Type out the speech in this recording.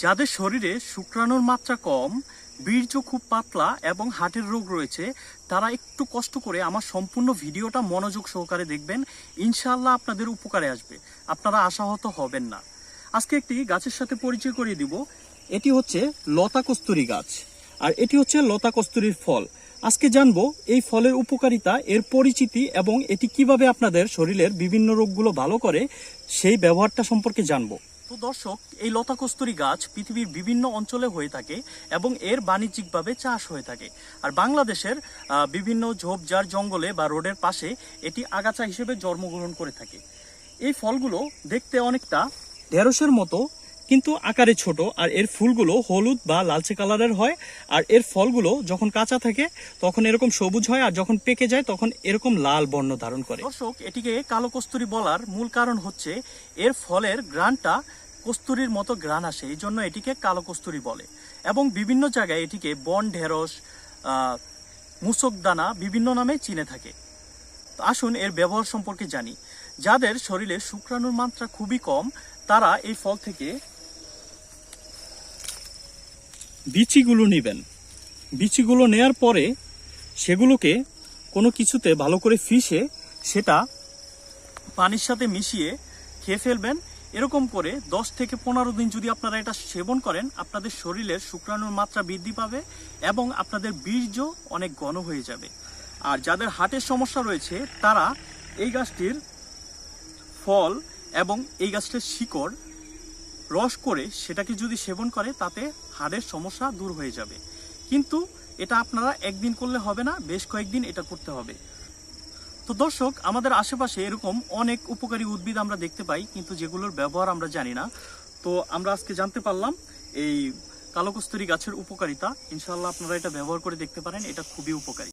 যাদের শরীরে শুক্রাণুর মাত্রা কম, বীর্য খুব পাতলা এবং হার্টের রোগ রয়েছে, তারা একটু কষ্ট করে আমার সম্পূর্ণ ভিডিওটা মনোযোগ সহকারে দেখবেন। ইনশাআল্লাহ আপনাদের উপকারে আসবে। আপনারা আশাহত হবেন না। আজকে একটি গাছের সাথে পরিচয় করিয়ে দিব। এটি হচ্ছে লতা কস্তুরি গাছ। আর এটি হচ্ছে লতা কস্তুরির ফল। আজকে জানব এই ফলের উপকারিতা, এর পরিচিতি এবং এটি কীভাবে আপনাদের শরীরের বিভিন্ন রোগগুলো ভালো করে সেই ব্যবহারটা সম্পর্কে জানব। তো দর্শক, এই লতা কস্তুরি গাছ পৃথিবীর বিভিন্ন অঞ্চলে হয়ে থাকে এবং এর বাণিজ্যিকভাবে চাষ হয়ে থাকে। আর বাংলাদেশের বিভিন্ন ঝোপঝাড় জঙ্গলে বা রোডের পাশে এটি আগাছা হিসেবে জন্মগ্রহণ করে থাকে। এই ফলগুলো দেখতে অনেকটা ঢেঁড়সের মতো কিন্তু আকারে ছোট, আর এর ফুলগুলো হলুদ বা লালচে কালারের হয়, আর এর ফলগুলো যখন কাঁচা থাকে, তখন এরকম সবুজ হয়, আর যখন পেকে যায়, তখন এরকম লাল বর্ণ ধারণ করে। দর্শক, এটিকে কালো কস্তুরি বলার মূল কারণ হচ্ছে, এর ফলের গ্রানটা কস্তুরির মতো গ্রান আসে এই জন্য এটিকে কালো কস্তুরি বলে। এবং বিভিন্ন জায়গায় এটিকে বন, ঢেঁড়স মুসক দানা বিভিন্ন নামে চিনে থাকে। আসুন এর ব্যবহার সম্পর্কে জানি। যাদের শরীরে শুক্রাণুর মাত্রা খুবই কম, তারা এই ফল থেকে বিচিগুলো নেবেন। বিচিগুলো নেয়ার পরে সেগুলোকে কোনো কিছুতে ভালো করে ফিশে সেটা পানির সাথে মিশিয়ে খেয়ে ফেলবেন। এরকম করে দশ থেকে পনেরো দিন যদি আপনারা এটা সেবন করেন, আপনাদের শরীরের শুক্রাণুর মাত্রা বৃদ্ধি পাবে এবং আপনাদের বীর্য অনেক ঘন হয়ে যাবে। আর যাদের হার্টের সমস্যা রয়েছে, তারা এই গাছটির ফল এবং এই গাছটির শিকড় রস করে সেটাকে যদি সেবন করে, তাতে হাড়ের সমস্যা দূর হয়ে যাবে। কিন্তু এটা আপনারা একদিন করলে হবে না, বেশ কয়েকদিন এটা করতে হবে। তো দর্শক, আমাদের আশেপাশে এরকম অনেক উপকারী উদ্ভিদ আমরা দেখতে পাই, কিন্তু যেগুলোর ব্যবহার আমরা জানি না। তো আমরা আজকে জানতে পারলাম, এই কালোকস্তুরী গাছের উপকারিতা। ইনশাল্লাহ আপনারা এটা ব্যবহার করে দেখতে পারেন, এটা খুবই উপকারী।